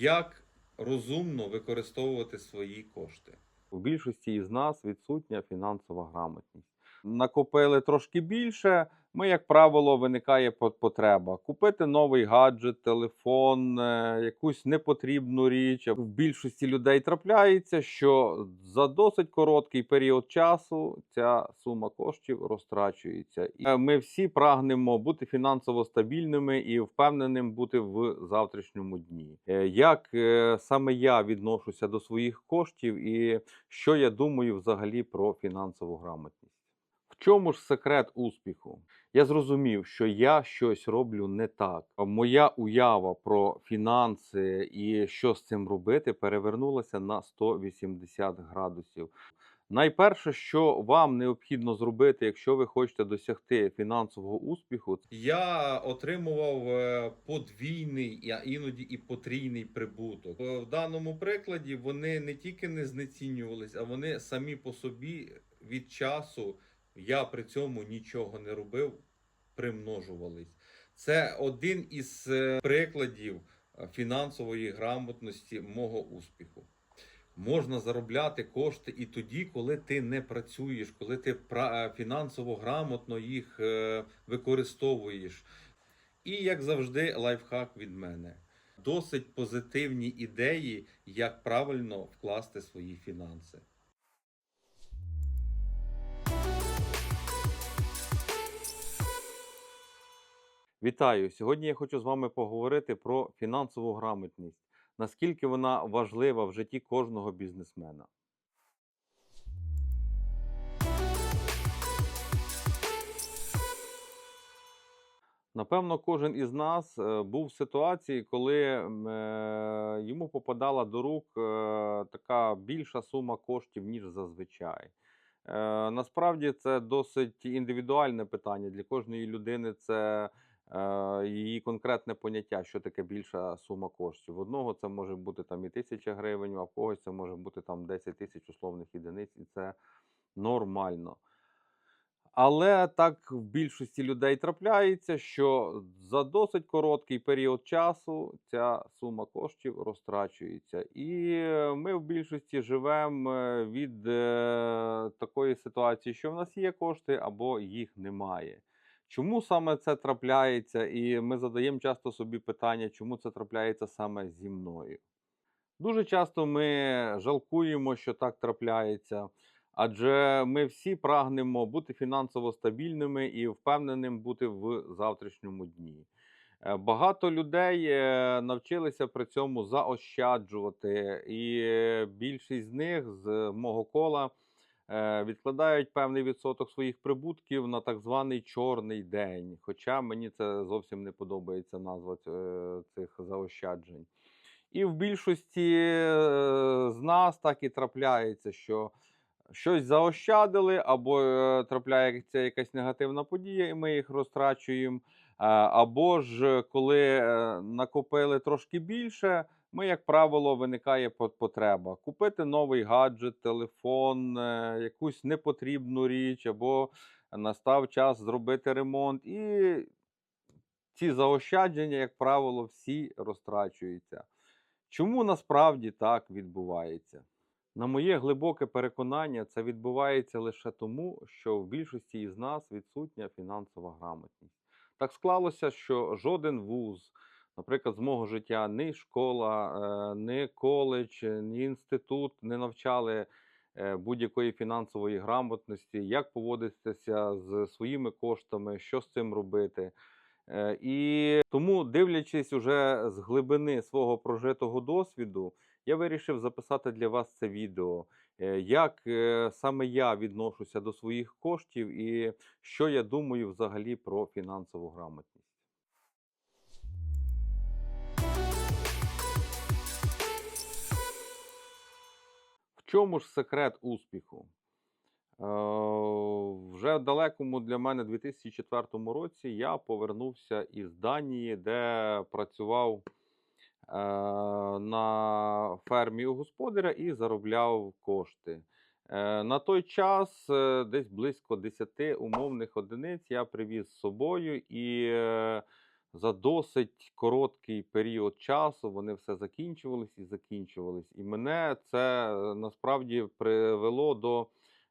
як розумно використовувати свої кошти. У більшості із нас відсутня фінансова грамотність. Накопили трошки більше. Ми, як правило, виникає потреба купити новий гаджет, телефон, е, якусь непотрібну річ. В більшості людей трапляється, що за досить короткий період часу ця сума коштів розтрачується. І е, ми всі прагнемо бути фінансово стабільними і впевненим бути в завтрашньому дні. Е, Як саме я відношуся до своїх коштів і що я думаю взагалі про фінансову грамотність? Чому ж секрет успіху? Я зрозумів, що я щось роблю не так. Моя уява про фінанси і що з цим робити перевернулася на 180 градусів. Найперше, що вам необхідно зробити, якщо ви хочете досягти фінансового успіху, Я отримував е, подвійний, а іноді і потрійний прибуток. Е, В даному прикладі вони не тільки не знецінювались, а вони самі по собі від часу я при цьому нічого не робив, примножувались. Це один із е, прикладів е, фінансової грамотності мого успіху. Можна заробляти кошти і тоді, коли ти не працюєш, коли ти е, фінансово грамотно їх використовуєш. І як завжди, лайфхак від мене. Досить позитивні ідеї, як правильно вкласти свої фінанси. Вітаю! Сьогодні я хочу з вами поговорити про фінансову грамотність, наскільки вона важлива в житті кожного бізнесмена. Напевно, кожен із нас е, був в ситуації, коли е, йому попадала до рук е, така більша сума коштів, ніж зазвичай. Насправді це досить індивідуальне питання. Для кожної людини це її конкретне поняття, що таке більша сума коштів. В одного це може бути там і тисяча гривень, а в когось це може бути там 10 тисяч условних єдиниць, і це нормально. Але так в більшості людей трапляється, що за досить короткий період часу ця сума коштів розтрачується. І е, ми в більшості живемо е, від е, такої ситуації, що в нас є кошти або їх немає. Чому саме це трапляється? І ми задаємо часто собі питання, чому це трапляється саме зі мною. Дуже часто ми жалкуємо, що так трапляється. Адже ми всі прагнемо бути фінансово стабільними і впевненим бути в завтрашньому дні. Е, Багато людей е, навчилися при цьому заощаджувати, і більшість з них з мого кола відкладають певний відсоток своїх прибутків на так званий чорний день. Хоча мені це зовсім не подобається назва цих заощаджень. І в більшості е, з нас так і трапляється, що щось заощадили, або е, трапляється якась негативна подія, і ми їх розтрачуємо. Е, Або ж коли е, накопили трошки більше, ми, як правило, виникає потреба купити новий гаджет, телефон, е, якусь непотрібну річ, або настав час зробити ремонт. І ці заощадження, як правило, всі розтрачуються. Чому насправді так відбувається? На моє глибоке переконання, це відбувається лише тому, що в більшості із нас відсутня фінансова грамотність. Так склалося, що жоден вуз, наприклад, з мого життя, ні школа, е, ні коледж, ні інститут не навчали е, будь-якої фінансової грамотності, як поводитися з своїми коштами, що з цим робити. Е, І тому, дивлячись уже з глибини свого прожитого досвіду, я вирішив записати для вас це відео, е, як е, саме я відношуся до своїх коштів і що я думаю взагалі про фінансову грамотність. Чому ж секрет успіху? Е, Вже в далекому для мене 2004 році я повернувся із Данії, де працював е, на фермі у господаря і заробляв кошти. Е, На той час е, десь близько 10 умовних одиниць я привіз з собою і е, за досить короткий період часу вони все закінчувались і закінчувались. І мене це е, насправді привело до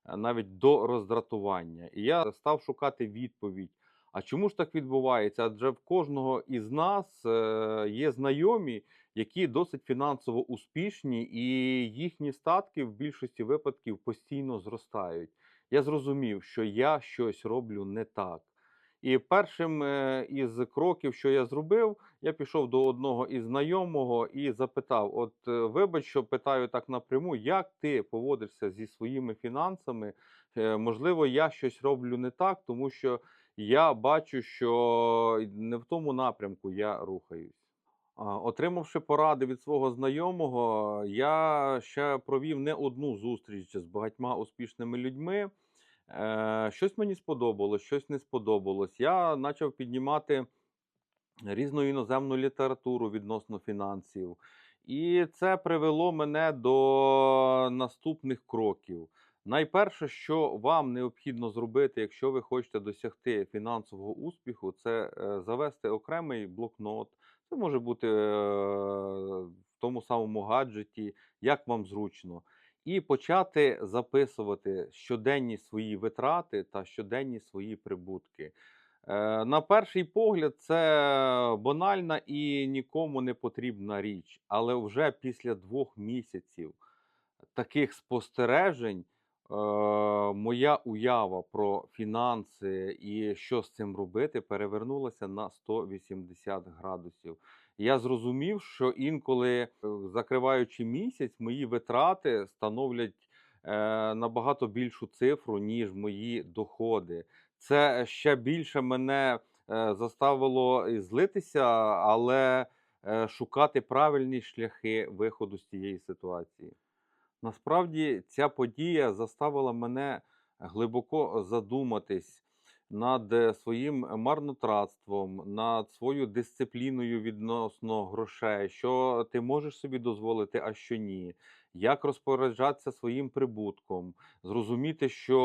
е, навіть до роздратування. І я став шукати відповідь. А чому ж так відбувається? Адже в кожного із нас е, є знайомі, які досить фінансово успішні, і їхні статки в більшості випадків постійно зростають. Я зрозумів, що я щось роблю не так. І першим е, із кроків, що я зробив, я пішов до одного із знайомого і запитав: От, е, вибач, що питаю так напряму, як ти поводишся зі своїми фінансами? Е, Можливо, я щось роблю не так, тому що я бачу, що не в тому напрямку я рухаюсь. Отримавши поради від свого знайомого, я ще провів не одну зустріч з багатьма успішними людьми. Е, Щось мені сподобалось, щось не сподобалось. Я почав піднімати різну іноземну літературу відносно фінансів. І це привело мене до наступних кроків. Найперше, що вам необхідно зробити, якщо ви хочете досягти фінансового успіху, це е, завести окремий блокнот. Це може бути е, в тому самому гаджеті, як вам зручно. І почати записувати щоденні свої витрати та щоденні свої прибутки. Е, На перший погляд, це банальна і нікому не потрібна річ, але вже після двох місяців таких спостережень е, моя уява про фінанси і що з цим робити перевернулася на 180 градусів. Я зрозумів, що інколи, е, закриваючи місяць, мої витрати становлять е, набагато більшу цифру, ніж мої доходи. Це ще більше мене е, заставило злитися, але шукати правильні шляхи виходу з цієї ситуації. Насправді ця подія заставила мене глибоко задуматись над е, своїм марнотратством, над своєю дисципліною відносно грошей, що ти можеш собі дозволити, а що ні. Як розпоряджатися своїм прибутком, зрозуміти, що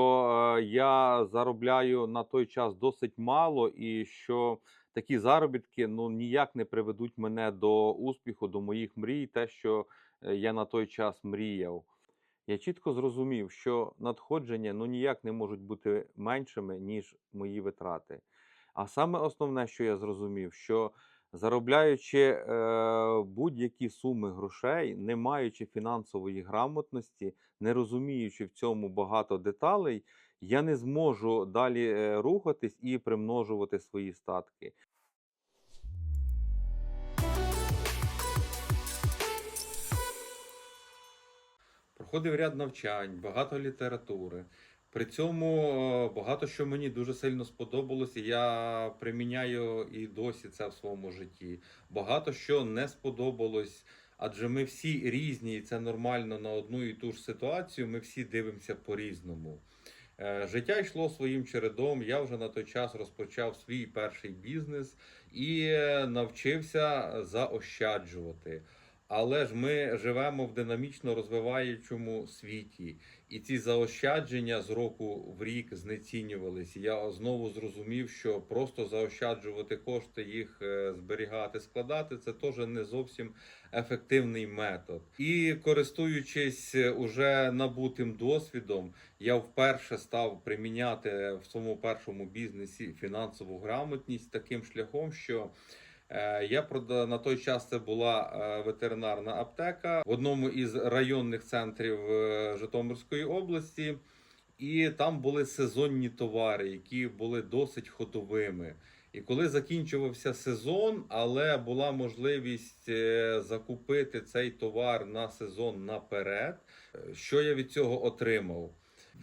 е, я заробляю на той час досить мало, і що такі заробітки ну ніяк не приведуть мене до успіху, до моїх мрій, те, що е, я на той час мріяв. Я чітко зрозумів, що надходження ну ніяк не можуть бути меншими, ніж мої витрати. А саме основне, що я зрозумів, що заробляючи е, будь-які суми грошей, не маючи фінансової грамотності, не розуміючи в цьому багато деталей, я не зможу далі е, рухатись і примножувати свої статки. Проходив ряд навчань, багато літератури. При цьому е, багато що мені дуже сильно сподобалось, і я приміняю і досі це в своєму житті. Багато що не сподобалось, адже ми всі різні, і це нормально на одну і ту ж ситуацію. Ми всі дивимося по-різному. Е, Життя йшло своїм чередом. Я вже на той час розпочав свій перший бізнес і е, навчився заощаджувати. Але ж ми живемо в динамічно розвиваючому світі, і ці заощадження з року в рік знецінювались. І Я знову зрозумів, що просто заощаджувати кошти, їх е, зберігати, складати це теж не зовсім ефективний метод. І користуючись е, уже набутим досвідом, я вперше став приміняти в своєму першому бізнесі фінансову грамотність таким шляхом, що Я прода- на той час це була е, ветеринарна аптека в одному із районних центрів е, Житомирської області, і там були сезонні товари, які були досить ходовими. І коли закінчувався сезон, але була можливість е, закупити цей товар на сезон наперед, е, що я від цього отримав?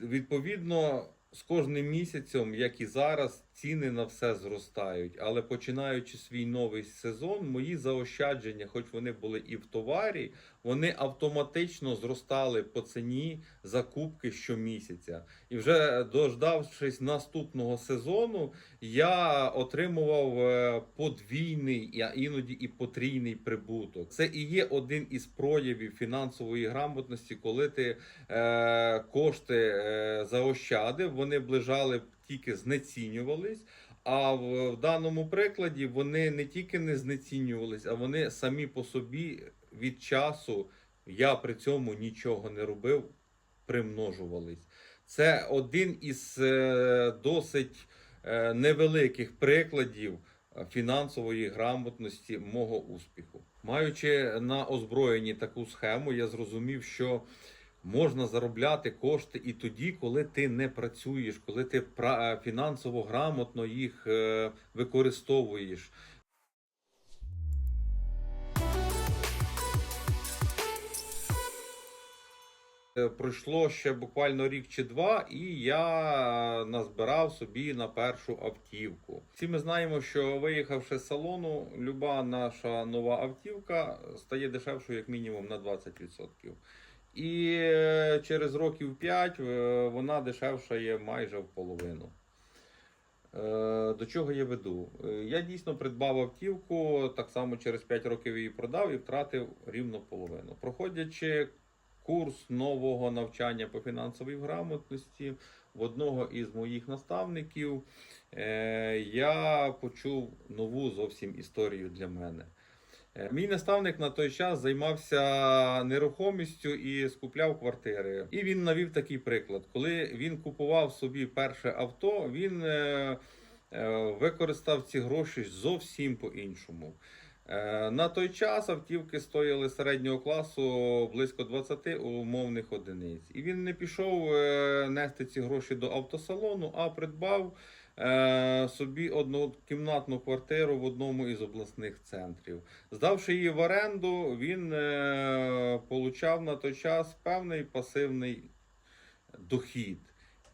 Відповідно, з кожним місяцем, як і зараз, ціни на все зростають. Але починаючи свій новий сезон, мої заощадження, хоч вони були і в товарі, вони автоматично зростали по ціні закупки щомісяця. І вже дождавшись наступного сезону, я отримував е, подвійний, а іноді і потрійний прибуток. Це і є один із проявів фінансової грамотності, коли ти е, кошти е, заощадив, вони б лежали б тільки знецінювались. А в, даному прикладі вони не тільки не знецінювались, а вони самі по собі від часу, я при цьому нічого не робив, примножувались. Це один із е, досить е, невеликих прикладів е, фінансової грамотності мого успіху. Маючи на озброєнні таку схему, я зрозумів, що можна заробляти кошти і тоді, коли ти не працюєш, коли ти е, фінансово грамотно їх е, використовуєш. Е, Пройшло ще буквально рік чи два, і я назбирав собі на першу автівку. Всі ми знаємо, що виїхавши з салону, люба наша нова автівка стає дешевшою як мінімум на 20%. І е, через років 5 вона дешевшає майже в половину. Е, До чого я веду? Е, Я дійсно придбав автівку, так само через 5 років її продав і втратив рівно половину. Проходячи курс нового навчання по фінансовій грамотності в одного із моїх наставників, е, я почув нову зовсім історію для мене. Е, Мій наставник на той час займався нерухомістю і скупляв квартири. І він навів такий приклад: коли він купував собі перше авто, він е, е, використав ці гроші зовсім по-іншому. На той час автівки стояли середнього класу близько 20 умовних одиниць. І він не пішов нести ці гроші до автосалону, а придбав собі однокімнатну квартиру в одному із обласних центрів. Здавши її в оренду, він е, получав на той час певний пасивний дохід.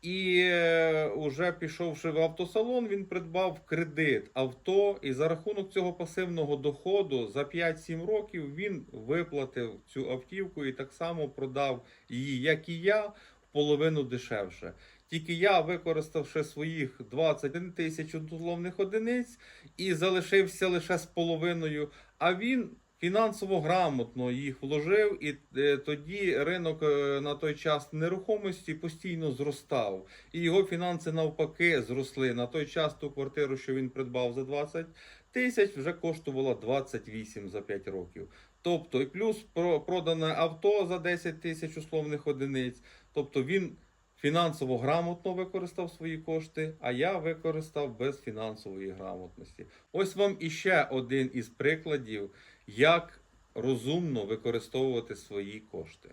І е, уже пішовши в автосалон, він придбав кредит авто, і за рахунок цього пасивного доходу за 5-7 років він виплатив цю автівку і так само продав її, як і я, в половину дешевше. Тільки я, використавши своїх 21 тисяч условних одиниць і залишився лише з половиною, а він фінансово грамотно їх вложив, і е, тоді ринок е, на той час нерухомості постійно зростав. І його фінанси навпаки зросли. На той час ту квартиру, що він придбав за 20 тисяч, вже коштувала 28 за 5 років. Тобто, і плюс про- продане авто за 10 тисяч условних одиниць. Тобто він фінансово грамотно використав свої кошти, а я використав без фінансової грамотності. Ось вам іще один із прикладів, як розумно використовувати свої кошти.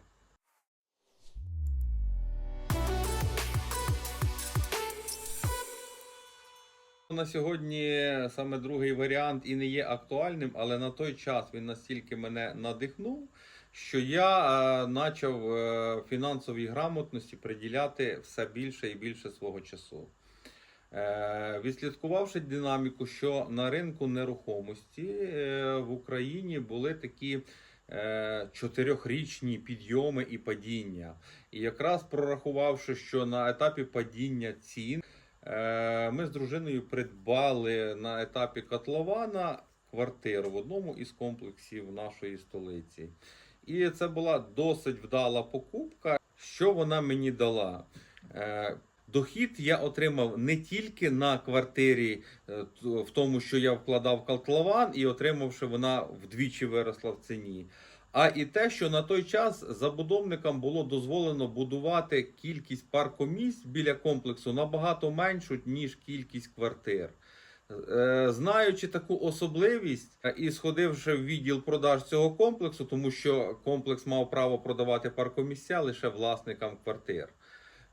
На сьогодні саме другий варіант і не є актуальним, але на той час він настільки мене надихнув, що я е, почав е, фінансовій грамотності приділяти все більше і більше свого часу. Е, Відслідкувавши динаміку, що на ринку нерухомості е, в Україні були такі е, чотирьохрічні підйоми і падіння. І якраз прорахувавши, що на етапі падіння цін е, ми з дружиною придбали на етапі котлована квартиру в одному із комплексів нашої столиці. І це була досить вдала покупка. Що вона мені дала? Е, Дохід я отримав не тільки на квартирі, е, в тому, що я вкладав котлован, і отримавши, вона вдвічі виросла в ціні. А і те, що на той час забудовникам було дозволено будувати кількість паркомісць біля комплексу набагато меншу, ніж кількість квартир. Е, Знаючи таку особливість е, і сходивши в відділ продаж цього комплексу, тому що комплекс мав право продавати паркомісця лише власникам квартир.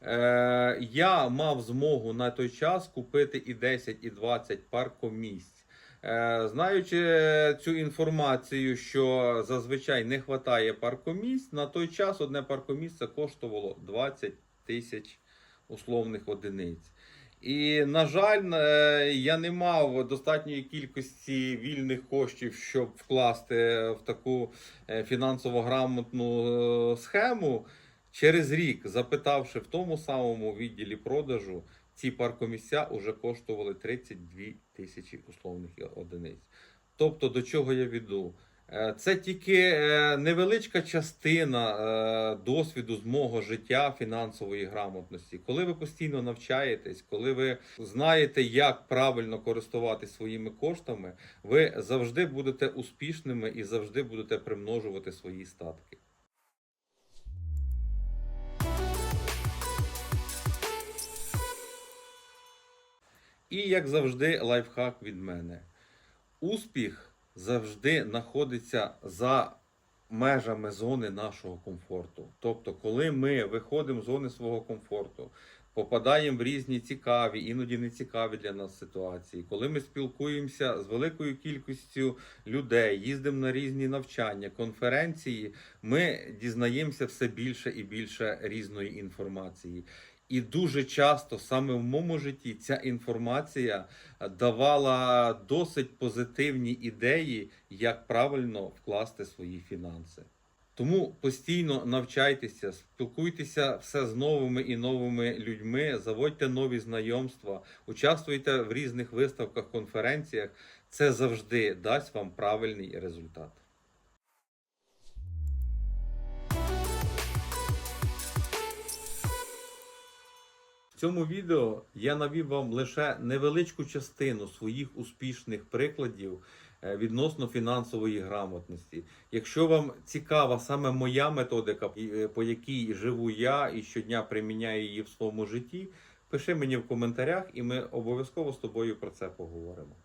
Е, я мав змогу на той час купити і 10, і 20 паркомісць. Знаючи цю інформацію, що зазвичай не вистачає паркомісць, на той час одне паркомісце коштувало 20 тисяч условних одиниць. І, на жаль, е, я не мав достатньої кількості вільних коштів, щоб вкласти в таку е, фінансово грамотну е, схему. Через рік, запитавши в тому самому відділі продажу, ці паркомісця вже коштували 32 тисячі условних одиниць. Тобто, до чого я веду? Е, Це тільки е, невеличка частина е, досвіду з мого життя фінансової грамотності. Коли ви постійно навчаєтесь, коли ви знаєте, як правильно користуватися своїми коштами, ви завжди будете успішними і завжди будете примножувати свої статки. І як завжди, лайфхак від мене. Успіх завжди знаходиться за межами зони нашого комфорту. Тобто, коли ми виходимо з зони свого комфорту, попадаємо в різні цікаві, іноді не цікаві для нас ситуації, коли ми спілкуємося з великою кількістю людей, їздимо на різні навчання, конференції, ми дізнаємося все більше і більше різної інформації. І дуже часто саме в моєму житті ця інформація е, давала досить позитивні ідеї, як правильно вкласти свої фінанси. Тому постійно навчайтеся, спілкуйтеся все з новими і новими людьми, заводьте нові знайомства, участвуйте в різних виставках, конференціях. Це завжди дасть вам правильний результат. Цьому відео я навів вам лише невеличку частину своїх успішних прикладів е, відносно фінансової грамотності. Якщо вам цікава саме моя методика, е, по якій живу я і щодня приміняю її в своєму житті, пиши мені в коментарях, і ми обов'язково з тобою про це поговоримо.